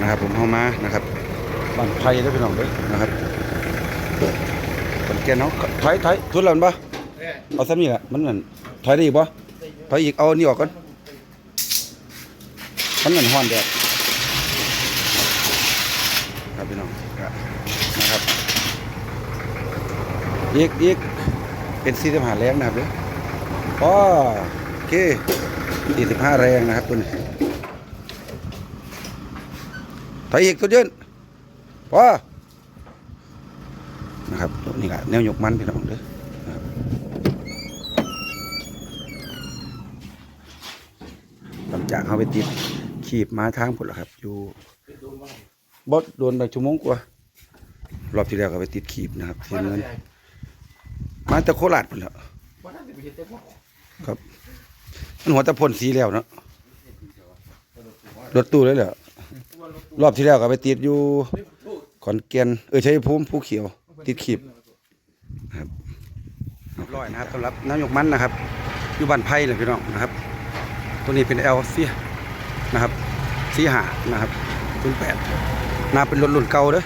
นะครับ ผมเข้ามานะครับบ้านไผ่แล้วพี่น้องเด้อนะครับคนแก่เนาะถอยถอยทุนแล้วมันปะเอาซ้ำนี่แหละมันนั่นถอยได้อีกปะถอยอีกเอาอันนี่ออกก่อนมันนั่นห้อนแดดครับพี่น้องก็นะครับอีกอีกเป็นสี่สิบห้าแรงนะครับเด้ออ๋อโอเคสี่สิบห้าแรงนะครับตัวนี้ ถอยอีกตัวยืนพอนะครับนี่แหละแนวยกมันพี่น้องเด้อนะครับหลังจากเขาไปติดขีบมาทางผลแล้วครับ อยู่บดโดนไปชั่วโมงกว่ารอบที่แล้วก็ไปติดขีบนะครับเสียเงินมาแต่โคราชพุ่นแล้วครับมันหัวตะพ่นสีแล้วเนาะรถตู้เลยเหรอ รอบที่แล้วก็ไปติดอยู่ขอนแก่นเออใช้ภูมิภูเขียว ติดขีบครับร้อยนะครับสำหรับน้ำยกมันนะครับอยู่บ้านไผ่เลยพี่น้องนะครับ ตัวนี้เป็นเอลเซียนะครับซีหานะครับรุ่นแปดนาเป็นรถรุ่นเก่าเด้อ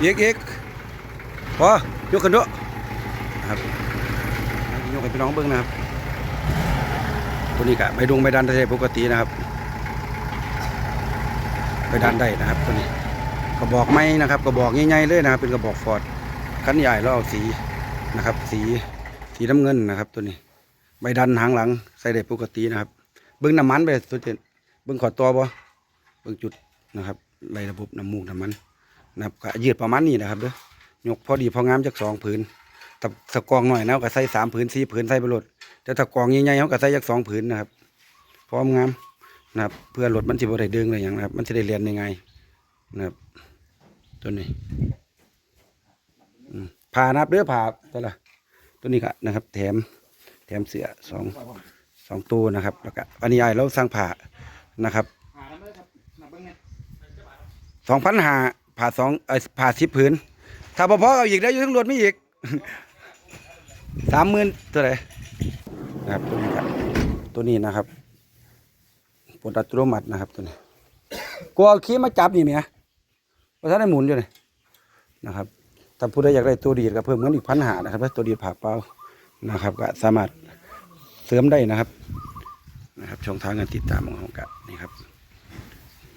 เอ็กเอ็กพอยกกันด้วยนะครับยกให้พี่น้องเบิ้งนะครับตัวนี้กะไม่ดุงไม่ดันได้ปกตินะครับ ไปดันได้นะครับตัวนี้กระบอกไม้นะครับกระบอกใหญ่ๆเลยนะครับ เป็นกระบอกฟอร์ดคันใหญ่แล้วเอาสีนะครับ สีสีน้ำเงินนะครับ ตัวนี้ใบดันหางหลังใส่ได้ปกตินะครับ เบิ้งน้ำมันไปตัวเด่นเบิ้งขอตัวบ่เบิ้งจุดนะครับไล่ระบบน้ำมูกน้ำมันนะครับก็ยืดประมาณนี้นะครับเด้อยกพอดีพองามจากสองผืนถ้าถ้ากองหน่อยนะก็ใส่สามผืนสี่ผืนใส่ไปโหลดแต่ถ้ากองใหญ่ๆเขาก็ใส่จากสองผืนนะครับพร้อมงาม นะครับ เพื่อรถมันสิบ่ได้ดึงอะไรอย่างนะครับ มันจะได้เรียนยังไงนะครับตัวนี้ผ่านะครับเด้อผ่าตัวละตัวนี้ก็นะครับ แถมแถมเสือสองสองตัวนะครับแล้วก็อันนี้ไอ้เราสร้างผ่านะครับสองพันหาผ่าสองเอ้ผ่าสิบผืน ถ้าพอๆเอาอีกได้อยู่ทั้งรถไม่อีกสามหมื่นตัวไหนนะครับตัวนี้ครับตัวนี้นะครับ ปลดอัตโนมัตินะครับตัวนี้กูเอาคีย์มาจับนี่เมียว่าท่านได้หมุนอยู่นี่นะครับถ้าผู้ใดอยากได้ตัวดีดก็เพิ่มเงินอีกพันหานะครับถ้าตัวดีดผ่าเป้านะครับ ก็สามารถเสริมได้นะครับ นะครับ ช่องทางการติดตามของเรากะนี่ครับ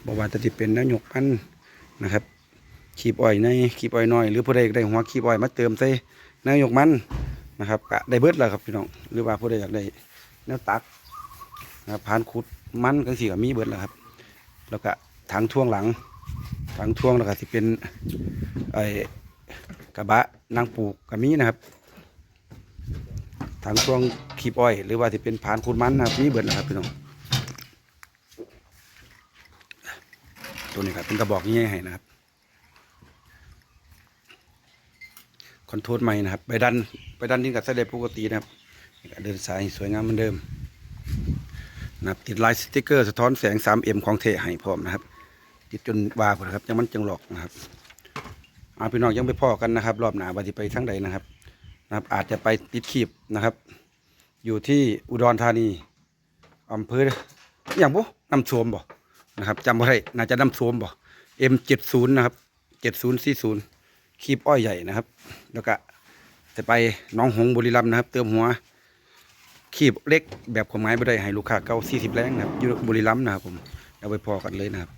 บอกว่าจะติดเป็นนายกพันนะครับขีบอ้อยในขีบอ้อยน้อยหรือผู้ใดอยากได้หัวขีบอ้อยมาเติมใส่นายกมันนะครับก็ได้เบิดแล้วครับพี่น้องหรือว่าผู้ใดอยากได้แนวตักนะครับพานขุด มันก็สีกับมีเบิดแล้วครับ แล้วก็ถังท่วงหลังถังท่วงแล้วก็สิเป็นไอ้กระบะนางปลูกกับมีนะครับถังท่วงขีบอ้อย หรือว่าสิเป็นพานขุดมันนะครับมีเบิดแล้วครับพี่น้องตัวนี้ครับเป็นกระบอกง่ายๆนะครับคอนโทรลใหม่นะครับ ไปดันไปดันดินกับเสด็จปกตินะครับเดินสายสวยงามเหมือนเดิม นะครับติดลายสติกเกอร์สะท้อนแสง 3M ของเทให้พร้อมนะครับ ติดจนวาพุ่นะครับยังมันจังหลอกนะครับอาพี่น้องยังไปพ่อกันนะครับ รอบหนาวันที่ไปทั้งใดนะครับนะครับ อาจจะไปติดขีบนะครับ อยู่ที่อุดรธานีอำเภออย่างบุน้ำโสมบ่นะครับจำได้น่าจะน้ำโสมบ่ M70 นะครับ7040ขีบอ้อยใหญ่นะครับ แล้วก็จะไปน้องหงบุรีรัมย์นะครับ เติมหัว ขีบเล็กแบบขอไม้ไปได้ให้ลูกค้าเก้าสี่สิบแรงนะครับอยู่บุรีรัมย์นะครับผมเอาไปพอกันเลยนะครับ